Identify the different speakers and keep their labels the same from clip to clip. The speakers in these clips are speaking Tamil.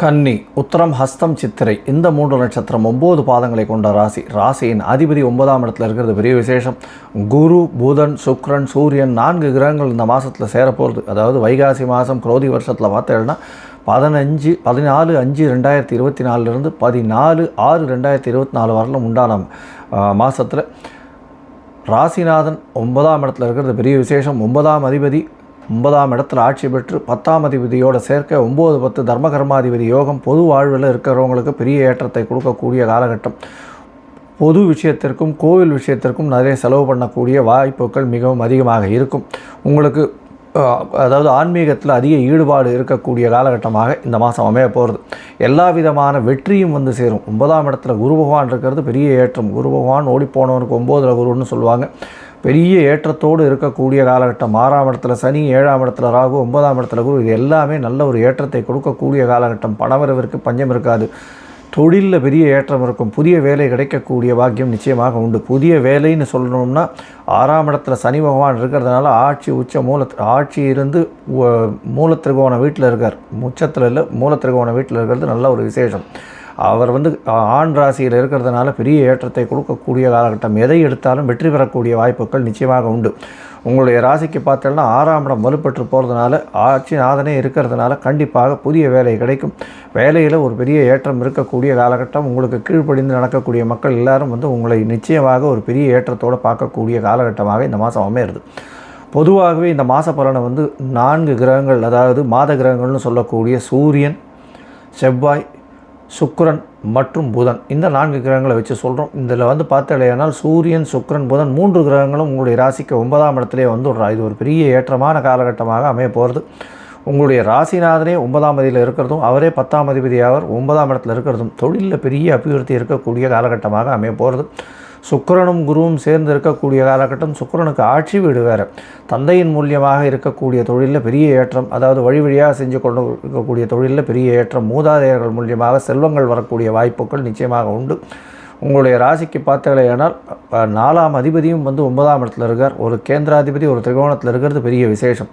Speaker 1: கன்னி உத்தரம் ஹஸ்தம் சித்திரை இந்த மூன்று நட்சத்திரம் ஒம்பது பாதங்களை கொண்ட ராசி. ராசியின் அதிபதி ஒன்பதாம் இடத்துல இருக்கிறது. பெரிய விசேஷம். குரு புதன் சுக்ரன் சூரியன் நான்கு கிரகங்கள் இந்த மாதத்தில் சேரப்போகிறது அதாவது வைகாசி மாதம் குரோதி வருஷத்தில் பார்த்தேன்னா பதினஞ்சு பதினாலு அஞ்சு ரெண்டாயிரத்தி இருபத்தி நாலுலேருந்து பதினாலு ஆறு ரெண்டாயிரத்தி இருபத்தி நாலு வரலும் உண்டான மாதத்தில் ராசிநாதன் ஒன்பதாம் இடத்துல இருக்கிறது. பெரிய விசேஷம். ஒன்பதாம் அதிபதி ஒன்பதாம் இடத்துல ஆட்சி பெற்று பத்தாம் அதிபதியோடு சேர்க்க ஒம்பது பத்து தர்மகர்மாதிபதி யோகம் பொது வாழ்வில் இருக்கிறவங்களுக்கு பெரிய ஏற்றத்தை கொடுக்கக்கூடிய காலகட்டம். பொது விஷயத்திற்கும் கோவில் விஷயத்திற்கும் நிறைய செலவு பண்ணக்கூடிய வாய்ப்புகள் மிகவும் அதிகமாக இருக்கும். உங்களுக்கு அதாவது ஆன்மீகத்தில் அதிக ஈடுபாடு இருக்கக்கூடிய காலகட்டமாக இந்த மாதம் அமைய போகிறது. எல்லா விதமான வெற்றியும் வந்து சேரும். ஒன்பதாம் இடத்துல குரு பகவான் இருக்கிறது பெரிய ஏற்றம். குரு பகவான் ஓடிப்போனவனுக்கு ஒம்போதில் குருன்னு சொல்லுவாங்க. பெரிய ஏற்றத்தோடு இருக்கக்கூடிய காலகட்டம். ஆறாம் இடத்துல சனி ஏழாம் இடத்துல ராகு ஒன்பதாம் இடத்துல குரு. இது எல்லாமே நல்ல ஒரு ஏற்றத்தை கொடுக்கக்கூடிய காலகட்டம். பணவரவிற்கு பஞ்சம் இருக்காது. தொழிலில் பெரிய ஏற்றம் இருக்கும். புதிய வேலை கிடைக்கக்கூடிய பாக்கியம் நிச்சயமாக உண்டு. புதிய வேலைன்னு சொல்லணும்னா ஆறாம் இடத்துல சனி பகவான் இருக்கிறதுனால ஆட்சி உச்ச மூல ஆட்சி இருந்து உ- மூலத்திருகோண வீட்டில் இருக்கார். உச்சத்தில் இல்லை மூலத்திருகோண வீட்டில் இருக்கிறது நல்ல ஒரு விசேஷம். அவர் வந்து ஆண் ராசியில் இருக்கிறதுனால பெரிய ஏற்றத்தை கொடுக்கக்கூடிய காலகட்டம். எதை எடுத்தாலும் வெற்றி பெறக்கூடிய வாய்ப்புகள் நிச்சயமாக உண்டு. உங்களுடைய ராசிக்கு பார்த்தோம்னா ஆறாம் இடம் வலுப்பெற்று போகிறதுனால ஆட்சி நாதனே இருக்கிறதுனால கண்டிப்பாக புதிய வேலை கிடைக்கும். வேலையில் ஒரு பெரிய ஏற்றம் இருக்கக்கூடிய காலகட்டம். உங்களுக்கு கீழ்ப்படிந்து நடக்கக்கூடிய மக்கள் எல்லாரும் வந்து உங்களை நிச்சயமாக ஒரு பெரிய ஏற்றத்தோடு பார்க்கக்கூடிய காலகட்டமாக இந்த மாதம் அமையிறது. பொதுவாகவே இந்த மாத பலனை வந்து நான்கு கிரகங்கள் அதாவது மாத கிரகங்கள்னு சொல்லக்கூடிய சூரியன் செவ்வாய் சுக்ரன் மற்றும் புதன். இந்த நான்கு கிரகங்களை வச்சு சொல்கிறோம் இதில் வந்து பார்த்தலையானால் சூரியன் சுக்கிரன் புதன் மூன்று கிரகங்களும் உங்களுடைய ராசிக்கு ஒன்பதாம் இடத்துலேயே வந்துடுறா. இது ஒரு பெரிய ஏற்றமான காலகட்டமாக அமைய போகிறது. உங்களுடைய ராசிநாதனே ஒன்பதாம் அதியில் இருக்கிறதும் அவரே பத்தாம் அதிபதியாவர் ஒன்பதாம் இடத்துல இருக்கிறதும் தொழிலில் பெரிய அபிவிருத்தி இருக்கக்கூடிய காலகட்டமாக அமைய போகிறது. சுக்கிரனும் குருவும் சேர்ந்து இருக்கக்கூடிய காலகட்டம் சுக்கரனுக்கு ஆட்சி வீடு வேறு. தந்தையின் மூலியமாக இருக்கக்கூடிய தொழிலில் பெரிய ஏற்றம் அதாவது வழி வழியாக செஞ்சு கொண்டு இருக்கக்கூடிய தொழிலில் பெரிய ஏற்றம் மூதாதையர்கள் மூலியமாக செல்வங்கள் வரக்கூடிய வாய்ப்புகள் நிச்சயமாக உண்டு. உங்களுடைய ராசிக்கு பார்த்தீங்களேனால் நாலாம் அதிபதியும் வந்து ஒன்பதாம் இடத்துல இருக்கார். ஒரு கேந்திராதிபதி ஒரு திரிகோணத்தில் இருக்கிறது பெரிய விசேஷம்.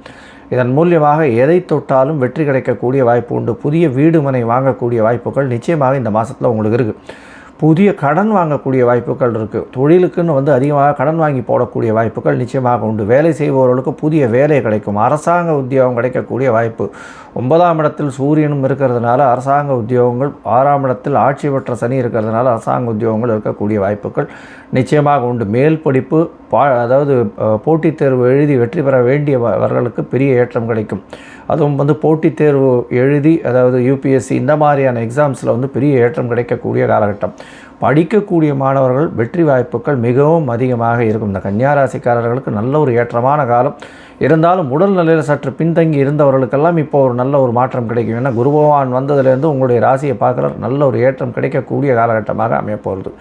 Speaker 1: இதன் மூலியமாக எதை தொட்டாலும் வெற்றி கிடைக்கக்கூடிய வாய்ப்பு உண்டு. புதிய வீடு மனை வாங்கக்கூடிய வாய்ப்புகள் நிச்சயமாக இந்த மாதத்தில் உங்களுக்கு இருக்குது புதிய கடன் வாங்கக்கூடிய வாய்ப்புகள் இருக்குது தொழிலுக்குன்னு வந்து அதிகமாக கடன் வாங்கி போடக்கூடிய வாய்ப்புகள் நிச்சயமாக உண்டு. வேலை செய்பவர்களுக்கு புதிய வேலை கிடைக்கும். அரசாங்க உத்தியோகம் கிடைக்கக்கூடிய வாய்ப்பு. ஒன்பதாம் இடத்தில் சூரியனும் இருக்கிறதுனால அரசாங்க உத்தியோகங்கள் ஆறாம் இடத்தில் ஆட்சி பெற்ற சனி இருக்கிறதுனால அரசாங்க உத்தியோகங்கள் இருக்கக்கூடிய வாய்ப்புகள். நிச்சயமாக உண்டு. மேல் படிப்பு பா அதாவது போட்டித் தேர்வு எழுதி வெற்றி பெற வேண்டியவர்களுக்கு பெரிய ஏற்றம் கிடைக்கும். அதுவும் வந்து போட்டித் தேர்வு எழுதி அதாவது யூபிஎஸ்சி இந்த மாதிரியான எக்ஸாம்ஸில் வந்து பெரிய ஏற்றம் கிடைக்கக்கூடிய காலகட்டம். படிக்கக்கூடிய மாணவர்கள் வெற்றி வாய்ப்புகள் மிகவும் அதிகமாக இருக்கும். இந்த கன்னியாராசிக்காரர்களுக்கு நல்ல ஒரு ஏற்றமான காலம். இருந்தாலும் உடல் நிலையில் சற்று பின்தங்கி இருந்தவர்களுக்கெல்லாம் இப்போ ஒரு நல்ல ஒரு மாற்றம் கிடைக்கும். ஏன்னா குரு பகவான் வந்ததுலேருந்து உங்களுடைய ராசியை பார்க்குற நல்ல ஒரு ஏற்றம் கிடைக்கக்கூடிய காலகட்டமாக அமையப்போகிறது.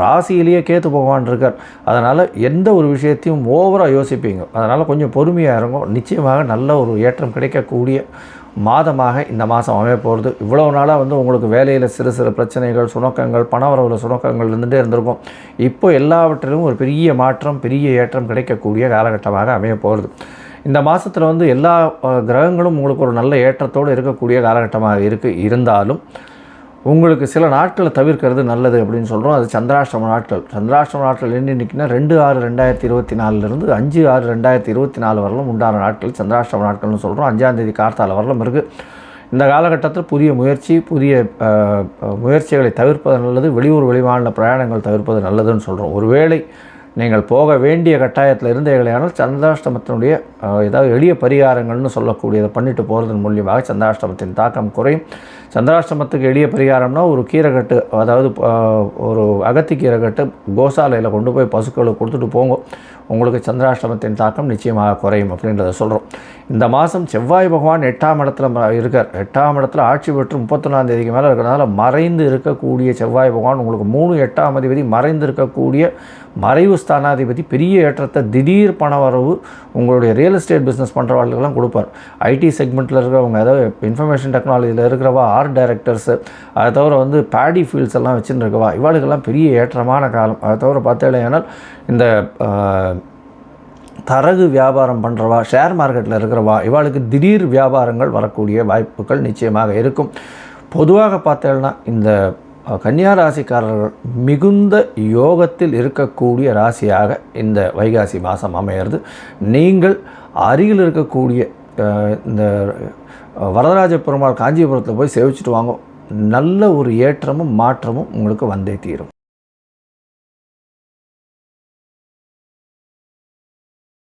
Speaker 1: ராசியிலேயே கேத்து பகவான் இருக்கார். அதனால் எந்த ஒரு விஷயத்தையும் ஓவராக யோசிப்பீங்க. அதனால் கொஞ்சம் பொறுமையாக இருக்கும் நிச்சயமாக நல்ல ஒரு ஏற்றம் கிடைக்கக்கூடிய மாதமாக இந்த மாதம் அமைய போகிறது இவ்வளோ நாளாக வந்து உங்களுக்கு வேலையில் சிறு சிறு பிரச்சனைகள் சுணக்கங்கள் பணவரவில் சுணக்கங்கள் இருந்துகிட்டே இருந்திருக்கும். இப்போ எல்லாவற்றிலும் ஒரு பெரிய மாற்றம் பெரிய ஏற்றம் கிடைக்கக்கூடிய காலகட்டமாக அமைய போகிறது இந்த மாதத்தில் வந்து எல்லா கிரகங்களும் உங்களுக்கு ஒரு நல்ல ஏற்றத்தோடு இருக்கக்கூடிய காலகட்டமாக இருக்குது இருந்தாலும் உங்களுக்கு சில நாட்களை தவிர்க்கிறது நல்லது அப்படின்னு சொல்கிறோம் அது சந்திராஷ்டம நாட்கள். சந்திராஷ்டம நாட்கள் என்ன இன்னைக்குன்னா ரெண்டு ஆறு ரெண்டாயிரத்தி இருபத்தி நாலுலேருந்து அஞ்சு ஆறு ரெண்டாயிரத்தி இருபத்தி நாலு வரலும் உண்டான நாட்கள். சந்திராஷ்டம நாட்கள்னு சொல்கிறோம் அஞ்சாந்தேதி கார்த்தால வரலும் இருக்குது இந்த காலகட்டத்தில் புதிய முயற்சி புதிய முயற்சிகளை தவிர்ப்பது நல்லது. வெளியூர் வெளிமாநில பிரயாணங்கள் தவிர்ப்பது நல்லதுன்னு சொல்கிறோம் ஒருவேளை நீங்கள் போக வேண்டிய கட்டாயத்தில் இருந்தீர்களானால் சந்தாஷ்டமத்தினுடைய ஏதாவது எளிய பரிகாரங்கள்னு சொல்லக்கூடியதை பண்ணிட்டு போகிறதன் மூலியமாக சந்தாஷ்டமத்தின் தாக்கம் குறையும். சந்திராஷ்டமத்துக்கு எளிய பரிகாரம்னா ஒரு கீரைக்கட்டு அதாவது ஒரு அகத்தி கீரைக்கட்டு கோசாலையில் கொண்டு போய் பசுக்களுக்கு கொடுத்துட்டு போங்க. உங்களுக்கு சந்திராஷ்டமத்தின் தாக்கம் நிச்சயமாக குறையும் அப்படின்றத சொல்கிறோம் இந்த மாதம் செவ்வாய் பகவான் எட்டாம் இடத்துல ம- இருக்கார். எட்டாம் இடத்துல ஆட்சி பெற்று முப்பத்தொன்னாம் தேதிக்கு மேலே இருக்கிறதுனால மறைந்து இருக்கக்கூடிய செவ்வாய் பகவான் உங்களுக்கு மூணு எட்டாம் அதிபதி மறைந்து இருக்கக்கூடிய மறைவு ஸ்தானாதிபதி பெரிய ஏற்றத்தை திடீர் பண வரவு உங்களுடைய ரியல் எஸ்டேட் பிஸ்னஸ் பண்ணுறவர்களுக்கெல்லாம் கொடுப்பார். ஐடி செக்மெண்ட்டில் இருக்கிறவங்க ஏதாவது இன்ஃபர்மேஷன் டெக்னாலஜியில் இருக்கிறவா ஆர்ட் டைரக்டர்ஸு அதை தவிர வந்து பேடி ஃபீல்ட்ஸ் எல்லாம் வச்சுன்னு இருக்கவா இவாளுக்கெல்லாம் பெரிய ஏற்றமான காலம். அதை தவிர பார்த்தேனால் இந்த தரகு வியாபாரம் பண்ணுறவா ஷேர் மார்க்கெட்டில் இருக்கிறவா இவாளுக்கு திடீர் வியாபாரங்கள் வரக்கூடிய வாய்ப்புகள் நிச்சயமாக இருக்கும். பொதுவாக பார்த்தேன்னா இந்த கன்னியா ராசிக்காரர்கள் மிகுந்த யோகத்தில் இருக்கக்கூடிய ராசியாக இந்த வைகாசி மாதம் அமையிறது. நீங்கள் அருகில் இருக்கக்கூடிய இந்த வரதராஜ பெருமாள் காஞ்சிபுரத்தில் போய் சேவிச்சுட்டு வாங்க. நல்ல ஒரு ஏற்றமும் மாற்றமும் உங்களுக்கு வந்தே தீரும்.